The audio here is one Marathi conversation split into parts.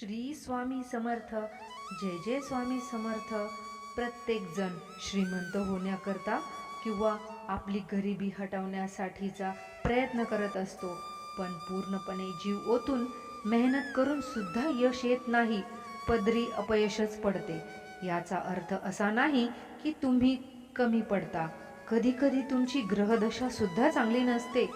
श्री स्वामी समर्थ. जय जय स्वामी समर्थ. प्रत्येकजण श्रीमंत होण्याकरता किंवा आपली गरिबी हटवण्यासाठीचा प्रयत्न करत असतो. पण पूर्णपणे जीव ओतून मेहनत करून सुद्धा यश येत नाही. पदरी अपयशच पडते. याचा अर्थ असा नाही की तुम्ही कमी पडता. कधी कधी तुमची ग्रहदशा सुद्धा चांगली नसते.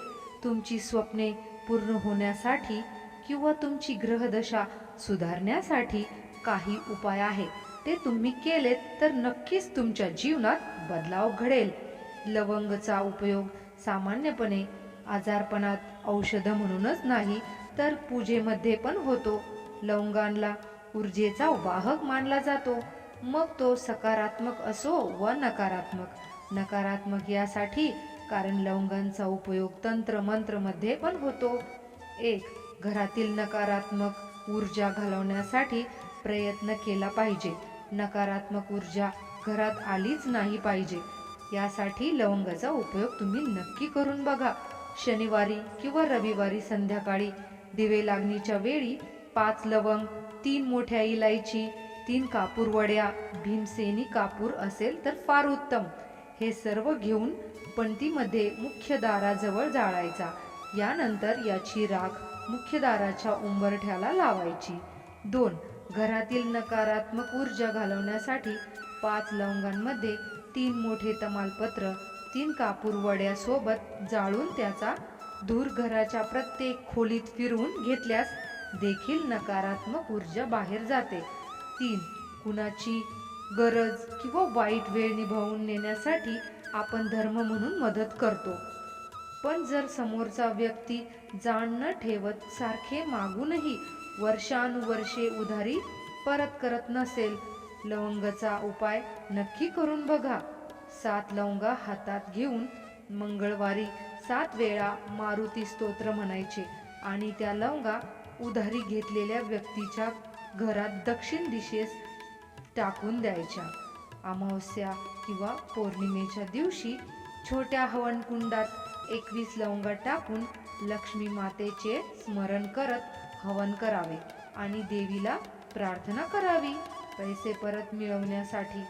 तुमची स्वप्ने पूर्ण होण्यासाठी किंवा तुमची ग्रहदशा सुधारण्यासाठी काही उपाय आहेत. ते तुम्ही केलेत तर नक्कीच तुमच्या जीवनात बदलाव घडेल. लवंगचा उपयोग सामान्यपणे आजारपणात औषध म्हणूनच नाही तर पूजेमध्ये पण होतो. लवंगांना ऊर्जेचा वाहक मानला जातो. मग तो सकारात्मक असो व नकारात्मक. नकारात्मक यासाठी कारण लवंगांचा उपयोग तंत्र मंत्रमध्ये पण होतो. एक घरातील नकारात्मक ऊर्जा घालवण्यासाठी प्रयत्न केला पाहिजे. नकारात्मक ऊर्जा घरात आलीच नाही पाहिजे. यासाठी लवंगाचा उपयोग तुम्ही नक्की करून बघा. शनिवारी किंवा रविवारी संध्याकाळी दिवे लागणीच्या वेळी पाच लवंग तीन मोठ्या इलायची तीन कापूर वड्या भीमसेनी कापूर असेल तर फार उत्तम. हे सर्व घेऊन पणतीमध्ये मुख्य दाराजवळ जाळायचा. यानंतर याची राख मुख्य दाराच्या उंबरठ्याला लावायची. दोन घरातील नकारात्मक ऊर्जा घालवण्यासाठी पाच लवंगांमध्ये तीन मोठे तमालपत्र तीन कापूर वड्यासोबत जाळून त्याचा धूर घराच्या प्रत्येक खोलीत फिरवून घेतल्यास देखील नकारात्मक ऊर्जा बाहेर जाते. तीन कुणाची गरज किंवा वाईट वेळ निभावून नेण्यासाठी आपण धर्म म्हणून मदत करतो. पण जर समोरचा व्यक्ती जाण न ठेवत सारखे मागूनही वर्षानुवर्षे उधारी परत करत नसेल लवंगचा उपाय नक्की करून बघा. सात लवंगा हातात घेऊन मंगळवारी सात वेळा मारुती स्तोत्र म्हणायचे आणि त्या लवंगा उधारी घेतलेल्या व्यक्तीच्या घरात दक्षिण दिशेस टाकून द्यायच्या. अमावस्या किंवा पौर्णिमेच्या दिवशी छोट्या हवनकुंडात एकवीस लवंगा टाकून लक्ष्मी मातेचे स्मरण करत हवन करावे आणि देवीला प्रार्थना करावी. पैसे परत मिळवण्यासाठी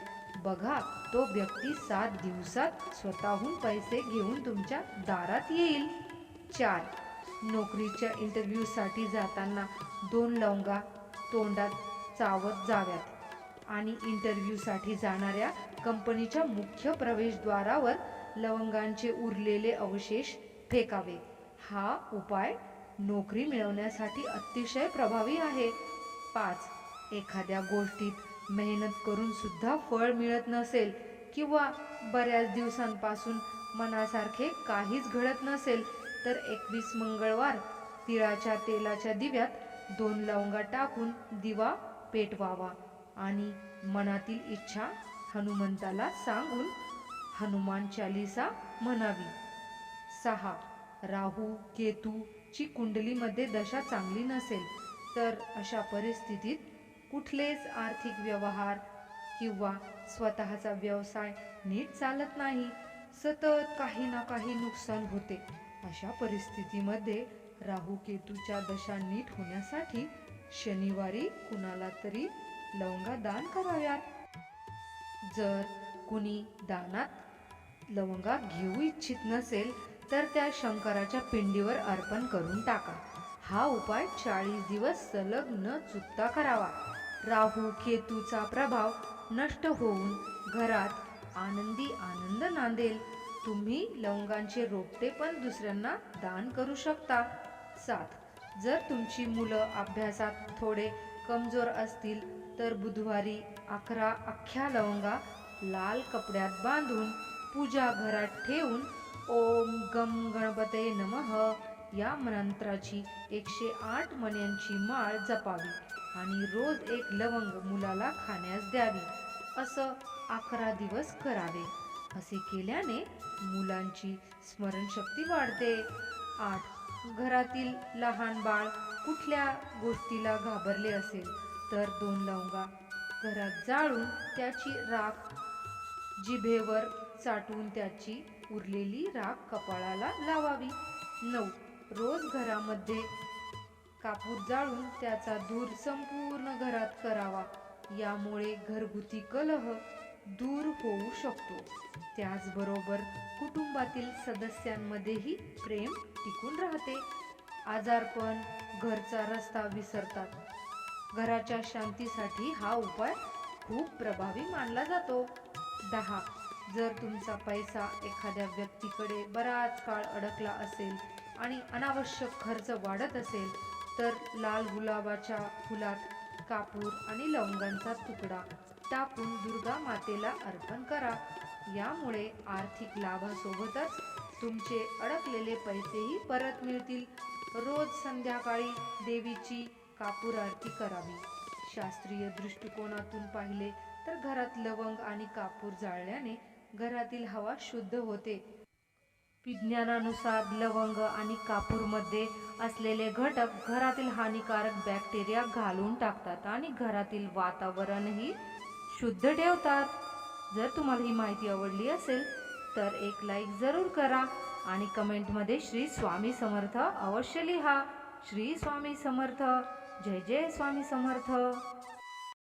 बघा तो व्यक्ती सात दिवसात स्वतःहून पैसे घेऊन तुमच्या दारात येईल. चार नोकरीच्या इंटरव्ह्यूसाठी जाताना दोन लवंगा तोंडात चावत जाव्यात आणि इंटरव्ह्यूसाठी जाणाऱ्या कंपनीच्या मुख्य प्रवेशद्वारावर लवंगांचे उरलेले अवशेष फेकावे. हा उपाय नोकरी मिळवण्यासाठी अतिशय प्रभावी आहे. पाच. एखाद्या गोष्टीत मेहनत करून सुद्धा फळ मिळत नसेल किंवा बऱ्याच दिवसांपासून मनासारखे काहीच घडत नसेल तर एकवीस मंगळवार तिळाच्या तेलाच्या दिव्यात दोन लवंगा टाकून दिवा पेटवावा आणि मनातील इच्छा हनुमंताला सांगून हनुमान चालिसा म्हणावी. सहा. राहू केतू ची कुंडलीमध्ये दशा चांगली नसेल तर अशा परिस्थितीत कुठलेच आर्थिक व्यवहार किंवा स्वतःचा व्यवसाय नीट चालत नाही. सतत काही ना काही नुकसान होते. अशा परिस्थितीमध्ये राहू केतूच्या दशा नीट होण्यासाठी शनिवारी कुणाला तरी लवंगा दान कराव्यात. जर कुणी दानात लवंगा घेऊ इच्छित नसेल तर त्या शंकराच्या पिंडीवर अर्पण करून टाका. हा उपाय चाळीस दिवस सलग न चुकता करावा. राहू केतूचा प्रभाव नष्ट होऊन घरात आनंदी आनंद नांदेल. तुम्ही लवंगांचे रोपटे पण दुसऱ्यांना दान करू शकता. सात. जर तुमची मुलं अभ्यासात थोडे कमजोर असतील तर बुधवारी अकरा अख्ख्या लवंगा लाल कपड्यात बांधून पूजा घरात ठेवून ओम गम गणपते नमः या मंत्राची एकशे आठ मण्यांची माळ जपावी आणि रोज एक लवंग मुलाला खाण्यास द्यावी. असं अकरा दिवस करावे. असे केल्याने मुलांची स्मरणशक्ती वाढते. आठ. घरातील लहान बाळ कुठल्या गोष्टीला घाबरले असेल तर दोन लवंगा. घरात जाळून त्याची राख जिभेवर चाटून त्याची उरलेली राख कपाळाला लावावी. नऊ. रोज घरामध्ये कापूर जाळून त्याचा धूर संपूर्ण घरात करावा. यामुळे घरगुती कलह दूर होऊ शकतो. त्याचबरोबर कुटुंबातील सदस्यांमध्येही प्रेम टिकून राहते. आजारपण घरचा रस्ता विसरतात. घराच्या शांतीसाठी हा उपाय खूप प्रभावी मानला जातो. दहा. जर तुमचा पैसा एखाद्या व्यक्तीकडे बराच काळ अडकला असेल आणि अनावश्यक खर्च वाढत असेल तर लाल गुलाबाच्या फुलात कापूर आणि लवंगांचा तुकडा टाकून दुर्गा मातेला अर्पण करा. यामुळे आर्थिक लाभासोबतच तुमचे अडकलेले पैसेही परत मिळतील. रोज संध्याकाळी देवीची कापूर आरती करावी. शास्त्रीय दृष्टिकोनातून पाहिले तर घरात लवंग आणि कापूर जाळल्याने घरातील हवा शुद्ध होते. विज्ञानानुसार लवंग आणि कापूरमध्ये असलेले घटक घरातील हानिकारक बॅक्टेरिया घालून टाकतात आणि घरातील वातावरणही शुद्ध ठेवतात. जर तुम्हाला ही माहिती आवडली असेल तर एक लाईक जरूर करा आणि कमेंटमध्ये श्री स्वामी समर्थ अवश्य लिहा. श्री स्वामी समर्थ. जय जय स्वामी समर्थ.